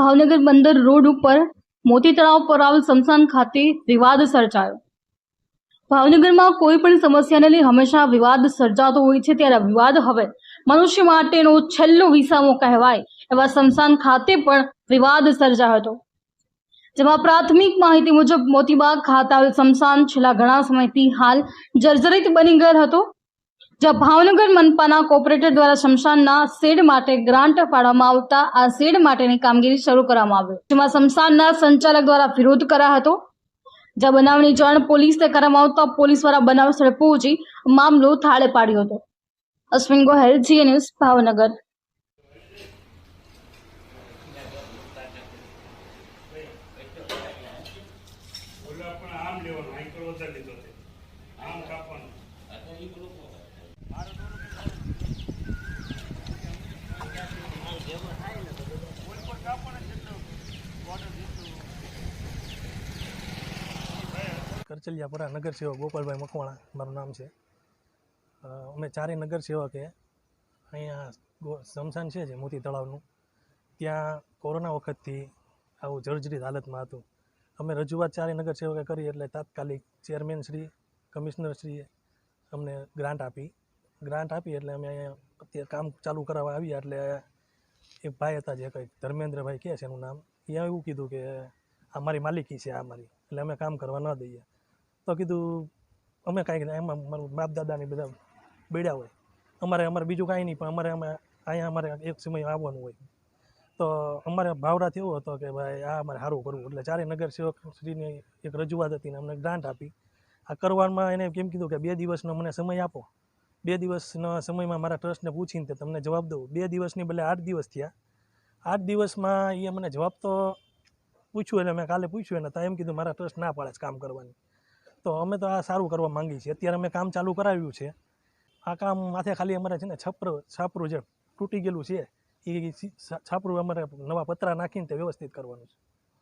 ભાવનગર બંદર રોડ ઉપર મોતી તળાવ પર આવેલ સ્મશાન ખાતે વિવાદ સર્જાયો. ભાવનગરમાં કોઈ પણ સમસ્યાને લઈ હંમેશા વિવાદ સર્જાતો હોય છે ત્યારે વિવાદ હવે મનુષ્ય માટેનો છેલ્લો વિસામો કહેવાય એવા સ્મશાન ખાતે પણ વિવાદ સર્જાયો હતો. જેમાં પ્રાથમિક માહિતી મુજબ મોતીબાગ ખાતે આવેલ સ્મશાન છેલ્લા ઘણા સમયથી હાલ જર્જરિત બની ગયેલ હતો. જ્યાં ભાવનગર મનપાના કોર્પોરેટર દ્વારા શમશાનના શેડ માટે ગ્રાન્ટ ફાળવવામાં આવતા આ શેડ માટેની કામગીરી શરૂ કરવામાં આવી. જેમાં શમશાનના સંચાલક દ્વારા વિરોધ કરાયો હતો. જ્યાં બનાવની જાણ પોલીસને કરવામાં આવતા પોલીસ દ્વારા બનાવ સ્થળે પહોંચી મામલો થાળે પાડ્યો હતો. અશ્વિન ગોહેલ જીએ ન્યૂઝ ભાવનગર. આમ લેવાનું આમ કાપવાનું કરચલિયાપરા નગરસેવક ગોપાલભાઈ મકવાણા, મારું નામ છે. અમે ચારેય નગરસેવકે અહીંયા સમશાન છે જે, મોતી તળાવનું. ત્યાં કોરોના વખતથી આવું જર્જરિત હાલતમાં હતું. અમે રજૂઆત ચારેય નગરસેવકે કરી એટલે તાત્કાલિક ચેરમેન શ્રી, કમિશનર શ્રીએ અમને ગ્રાન્ટ આપી. ગ્રાન્ટ આપી એટલે અમે અહીંયા અત્યારે કામ ચાલુ કરાવવા આવ્યા એટલે એક ભાઈ હતા જે કંઈક ધર્મેન્દ્રભાઈ કહે છે એનું નામ, એ એવું કીધું કે આ મારી માલિકી છે, આ મારી. એટલે અમે કામ કરવા ન દઈએ. તો કીધું, અમે કાંઈક એમાં મારું બાપ દાદાની બધા બેડ્યા હોય. અમારે અમારે બીજું કાંઈ નહીં, પણ અમારે અમે અહીંયા અમારે એક સમય આવવાનું હોય. તો અમારે ભાવરાથી એવો હતો કે, ભાઈ, આ અમારે સારું કરવું. એટલે ચારે નગર સેવક શ્રીની એક રજૂઆત હતી ને અમને ગ્રાન્ટ આપી. આ કરવામાં એને કેમ કીધું કે, બે દિવસનો મને સમય આપો. બે દિવસના સમયમાં મારા ટ્રસ્ટને પૂછીને તે તમને જવાબ દઉં. બે દિવસની બદલે આઠ દિવસ થયા. આઠ દિવસમાં એ મને જવાબ તો પૂછ્યું, એટલે મેં કાલે પૂછ્યું એને, તો એમ કીધું, મારા ટ્રસ્ટ ના પાડે છે કામ કરવાની. તો અમે તો આ સારું કરવા માંગીએ છીએ. અત્યારે અમે કામ ચાલુ કરાવ્યું છે. આ કામ માથે ખાલી અમારે છે ને છપર, છાપરું જે તૂટી ગયેલું છે એ છાપરું અમારે નવા પતરા નાખીને તે વ્યવસ્થિત કરવાનું છે.